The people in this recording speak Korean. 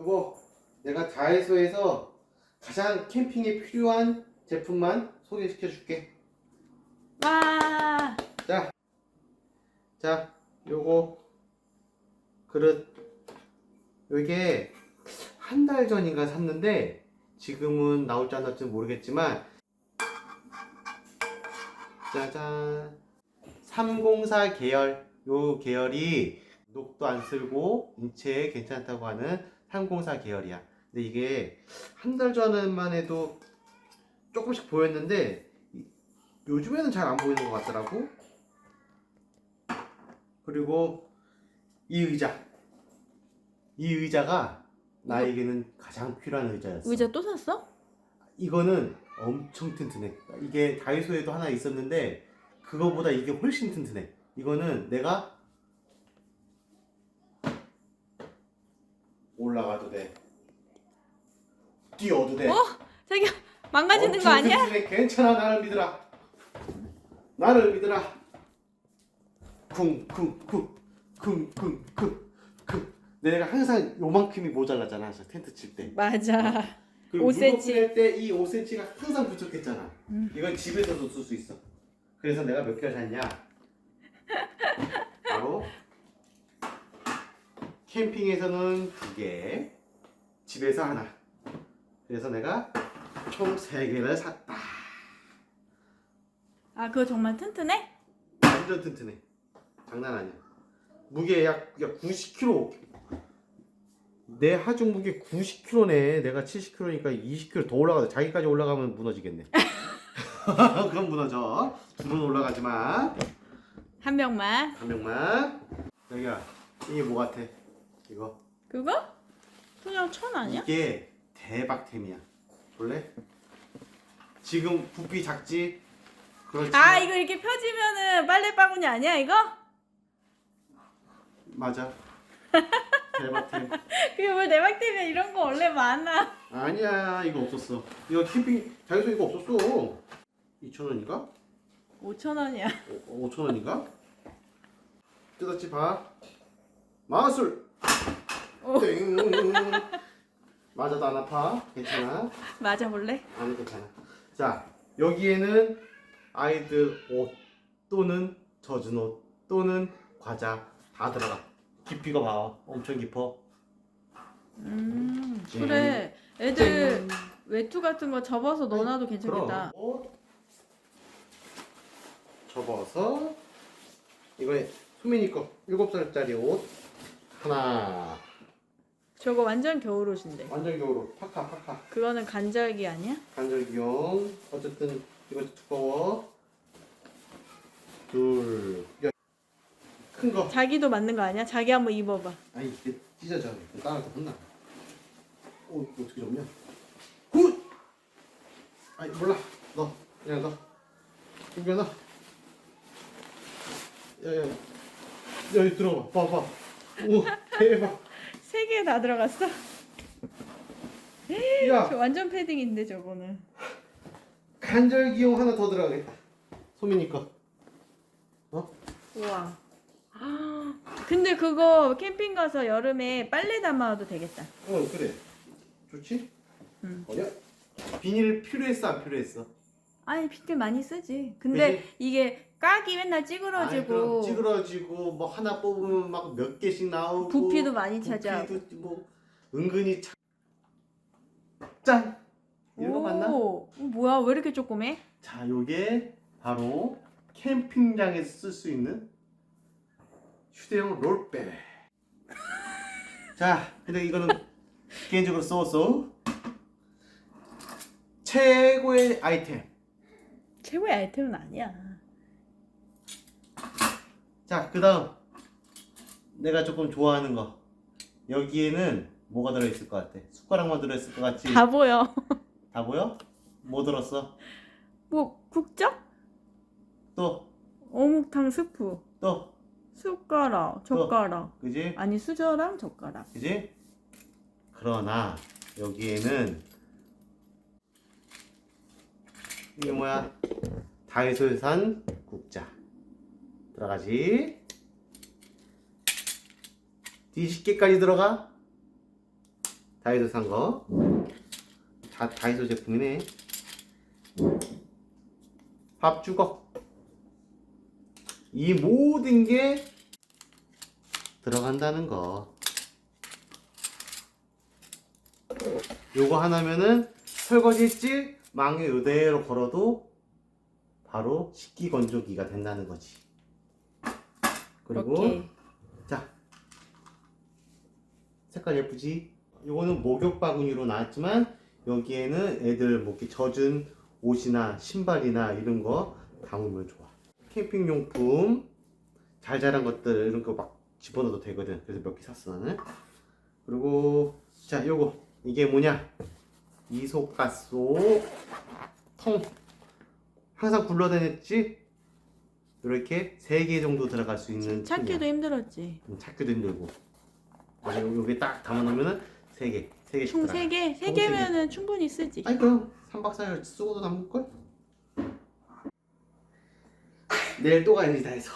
여보, 내가 다이소에서 가장 캠핑에 필요한 제품만 소개시켜 줄게. 와. 자, 자, 요거 그릇. 요게 한 달 전인가 샀는데 지금은 나올지 안 나올지 모르겠지만 짜잔 304 계열 요 계열이 녹도 안 쓸고 인체에 괜찮다고 하는 304 계열이야. 근데 이게 한 달 전만 해도 조금씩 보였는데 이- 요즘에는 잘 안 보이는 것 같더라고. 그리고 이 의자. 이 의자가 나에게는 가장 필요한 의자였어. 의자 또 샀어? 이거는 엄청 튼튼해. 이게 다이소에도 하나 있었는데 그거보다 이게 훨씬 튼튼해. 이거는 내가 올라가도 돼. 뛰어도 돼. 어? 자기야 망가지는 거 아니야? 튼튼해. 괜찮아 나를 믿으라. 나를 믿으라. 쿵쿵쿵 쿵쿵쿵 쿵. 내가 항상 요만큼이 모자라잖아. 저 텐트 칠 때. 맞아. 그리고 5cm. 때이 5cm가 항상 부족했잖아. 음. 이건 집에서도 쓸 수 있어. 그래서 내가 몇 개를 샀냐? 바로 캠핑에서는 두 개, 집에서 하나. 그래서 내가 총 세 개를 샀다. 아 그거 정말 튼튼해? 완전 튼튼해. 장난 아니야. 무게 약, 약 90kg. 내 하중 무게 90kg네. 내가 70kg니까 20kg 더 올라가서 자기까지 올라가면 무너지겠네. 그럼 무너져. 둘은 올라가지 마. 한 명만. 한 명만. 여기야, 이게 뭐 같아? 이거. 그거? 그냥 천 아니야? 이게 대박템이야. 볼래? 지금 부피 작지? 그렇지. 아 이거 이렇게 펴지면은 빨래 바구니 아니야 이거? 맞아. 대박템. 그게 뭘 대박템이야 이런 거 원래 많아. 아니야 이거 없었어 이거 캠핑 다이소 이거 없었어 2,000원인가? 5천 원이야. 5,000원인가? 뜯었지 봐 마술 땡 맞아도 안 아파 괜찮아 맞아 볼래? 아니 괜찮아 자 여기에는 아이들 옷 또는 젖은 옷 또는 과자 다 들어가 깊이가 봐 엄청 깊어 음 네. 그래. 애들 외투 같은 거 접어서 넣어놔도 괜찮겠다. 그럼 옷 접어서 이거 수민이 거 7살짜리 옷 하나 저거 완전 겨울 옷인데. 완전 겨울옷. 파카 파카 그거는 간절기 아니야? 간절기용. 어쨌든 이것도 두꺼워. 둘큰거. 자기도 맞는 거 아니야? 자기 한번 입어봐. 아니 이게 찢어져. 따라 더 혼나. 오 이거 어떻게 접냐? 굿! 아니 몰라. 너 그냥 너 이거 너 야야. 여기 들어봐. 봐봐. 오 대박. 세 개 다 들어갔어? 야저 완전 패딩인데 저거는. 간절기용 하나 더 들어가겠다 소민이 거 어? 우와. 근데 그거 캠핑 가서 여름에 빨래 담아도 되겠다. 어 그래 좋지? 응. 어냐? 비닐 필요했어 안 필요했어? 아니 빗들 많이 쓰지. 근데 그치? 이게 깍이 맨날 아이, 찌그러지고 그럼 찌그러지고 뭐 하나 뽑으면 막 몇 개씩 나오고 부피도 많이 차지하고. 부피도 뭐 은근히 차... 짠 이런 거 맞나? 오, 어, 뭐야 왜 이렇게 조그매? 자 요게 바로 캠핑장에서 쓸 수 있는 휴대용 롤백 자 근데 이거는 개인적으로 써왔어 최고의 아이템 최고의 아이템은 아니야. 자, 그 다음. 내가 조금 좋아하는 거. 여기에는 뭐가 들어있을 것 같아? 숟가락만 들어있을 것 같지? 다 보여. 다 보여? 뭐 들었어? 뭐 국적? 또, 어묵탕 스프, 또, 숟가락, 젓가락. 그지? 아니 수저랑 젓가락. 그지? 그러나, 여기에는, 이게 뭐야? 다이소에 산 국자. 들어가지? 20개까지 들어가? 다이소 산 거. 자, 다이소 제품이네. 밥 주걱. 이 모든 게 들어간다는 거. 요거 하나면은 설거지 했지? 망에 이대로 걸어도 바로 식기 건조기가 된다는 거지. 그리고 그렇게. 자 색깔 예쁘지? 요거는 목욕 바구니로 나왔지만 여기에는 애들 뭐 이렇게 젖은 옷이나 신발이나 이런 거 담으면 좋아. 캠핑 용품 잘 자란 것들 이런 거 막 집어넣어도 되거든. 그래서 몇 개 샀어 나는. 그리고 자 요거 이게 뭐냐? 이소가소 통 항상 굴러다녔지? 이렇게 세 개 정도 들어갈 수 있는 찾기도 통이야. 힘들었지. 좀 찾기도 힘들고 그래서 여기 딱 담아놓으면은 세 개, 세 개씩 총 들어가. 3개? 총 3개면은 충분히 쓰지. 아니 그럼 3박 4일 쓰고도 남을걸? 내일 또 가야지 다 해서